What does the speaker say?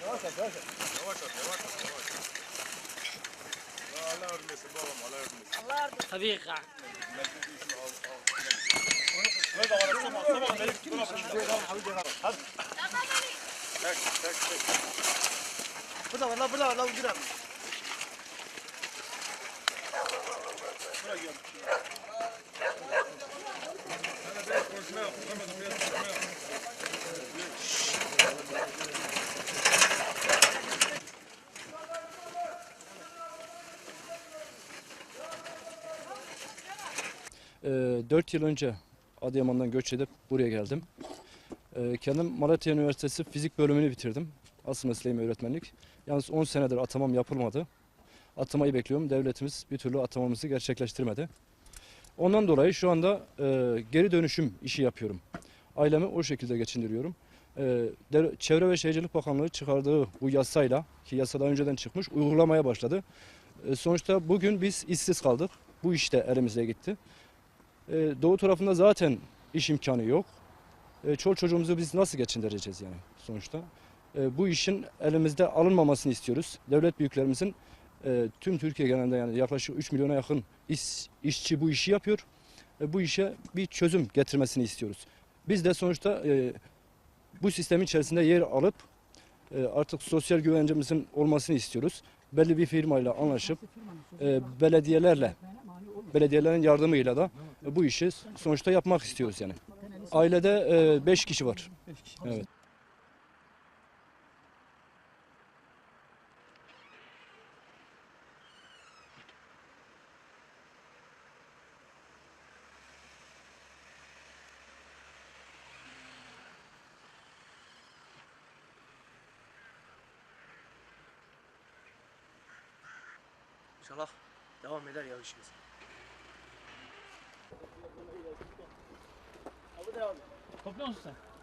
Девочек, девочек. Девочек, девочек, девочек. الله يرميك بابا الله يرميك الله يرميك حبيبي هذا ورا السمع السمع مالك تطلع هذا تك تك تك بلا والله بلا والله وجنب بلا جنب 4 yıl önce Adıyaman'dan göç edip buraya geldim. Ee, kendim Malatya Üniversitesi fizik bölümünü bitirdim. Asıl mesleğim öğretmenlik. Yalnız 10 senedir atamam yapılmadı. Atamayı bekliyorum. Devletimiz bir türlü atamamızı gerçekleştirmedi. Ondan dolayı şu anda e, geri dönüşüm işi yapıyorum. Ailemi o şekilde geçindiriyorum. Ee, Dev- Çevre ve Şehircilik Bakanlığı çıkardığı bu yasayla ki yasada önceden çıkmış uygulamaya başladı. Ee, sonuçta bugün biz işsiz kaldık. Bu iş de elimize gitti. Ee, doğu tarafında zaten iş imkanı yok. Ee, çoluk çocuğumuzu biz nasıl geçindireceğiz yani sonuçta? Ee, bu işin elimizde alınmamasını istiyoruz. Devlet büyüklerimizin e, tüm Türkiye genelinde yani yaklaşık 3 milyona yakın iş, işçi bu işi yapıyor. E, bu işe bir çözüm getirmesini istiyoruz. Biz de sonuçta e, bu sistemin içerisinde yer alıp e, artık sosyal güvencemizin olmasını istiyoruz. Belli bir firmayla anlaşıp e, belediyelerle belediyelerin yardımıyla da e, bu işi sonuçta yapmak istiyoruz yani. Ailede 5 kişi var. Evet. İnşallah devam eder ya işimiz. Topluyor musun sen?